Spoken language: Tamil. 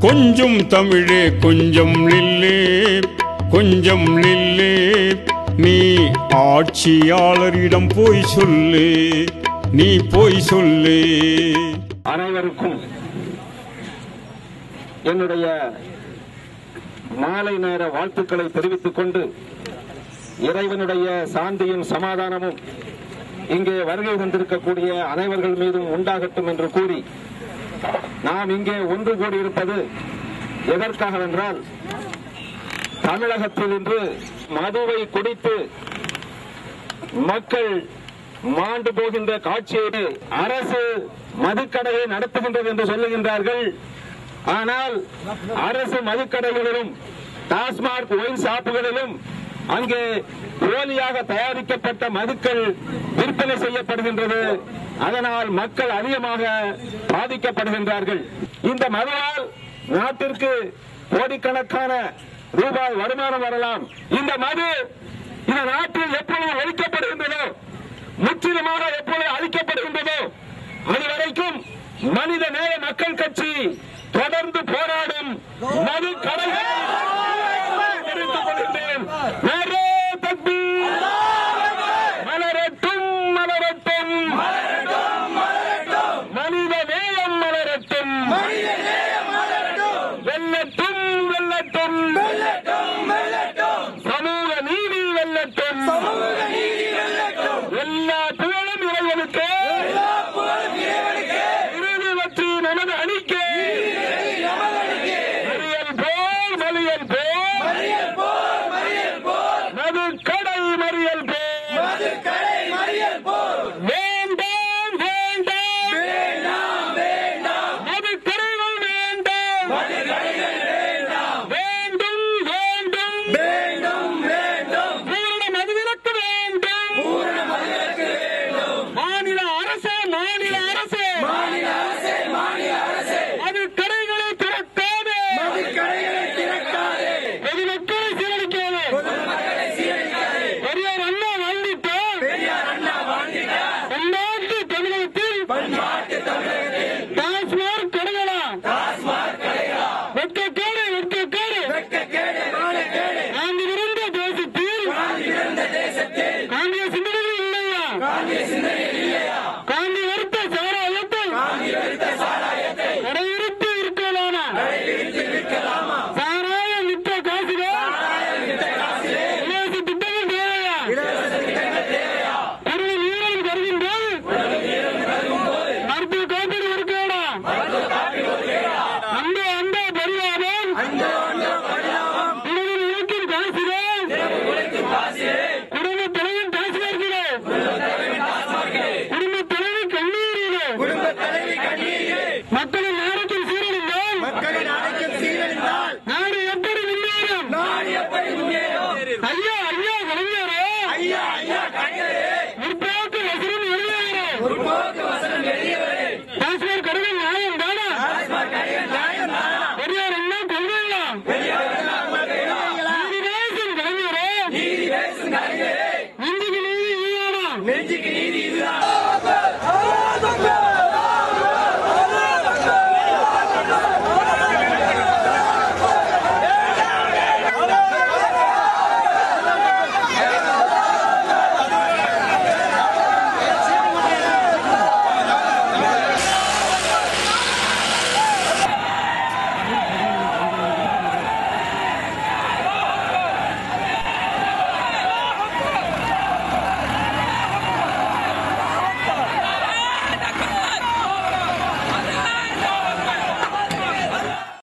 கொஞ்சம் தமிழே கொஞ்சம் நில்லே கொஞ்சம் நில்லே நீ ஆட்சியாளரிடம் போய் சொல்லு. நீ போய் சொல்லு. அனைவருக்கும் என்னுடைய மாலை நேர வாழ்த்துக்களை தெரிவித்துக் கொண்டு இறைவனுடைய சாந்தியும் சமாதானமும் இங்கே வருகை வந்திருக்கக்கூடிய அனைவர்கள் மீதும் உண்டாகட்டும் என்று கூறி நாம் இங்கே ஒன்று கூடியிருப்பது எதற்காக என்றால் தமிழகத்தில் இன்று மதுவை குடித்து மக்கள் மாண்டு போகின்ற காட்சியை அரசு மதுக்கடையை நடத்துகின்றது என்று சொல்லுகின்றார்கள். ஆனால் அரசு மதுக்கடைகளிலும் டாஸ்மாக் ஒயின் ஷாப்புகளிலும் அங்கே போலியாக தயாரிக்கப்பட்ட மதுக்கள் விற்பனை செய்யப்படுகின்றது அதனால் மக்கள் அதிகமாக பாதிக்கப்படுகின்றார்கள் இந்த மதுவால் நாட்டிற்கு கோடிக்கணக்கான ரூபாய் வருமானம் வரலாம் இந்த மது இந்த நாட்டில் எப்பொழுது ஒழிக்கப்படுகின்றதோ முற்றிலுமாக எப்பொழுது அழிக்கப்படுகின்றதோ அதுவரைக்கும் மனித நேய மக்கள் கட்சி தொடர்ந்து போராடும் மது கடைகள் நீதி வெல்லட்டும் எல்லா புகழும் இறைவனுக்கு. இறுதி வெற்றி நமது அணிக்கு. மறியல் போல் மறியல் போல் மது கடை மறியல் போல் வேண்டாம் வேண்டாம். மது கடைகள் வேண்டாம். ಬಂದಿದೆ பேசுகிறோம் குடும்ப தலைவன் பேசுகிறோம் குடும்ப தலைவி கண்ணீரிலும் குடும்ப தலைவி கண்ணீரிலும் நெஞ்சுக்கு நீதி இதுதான்?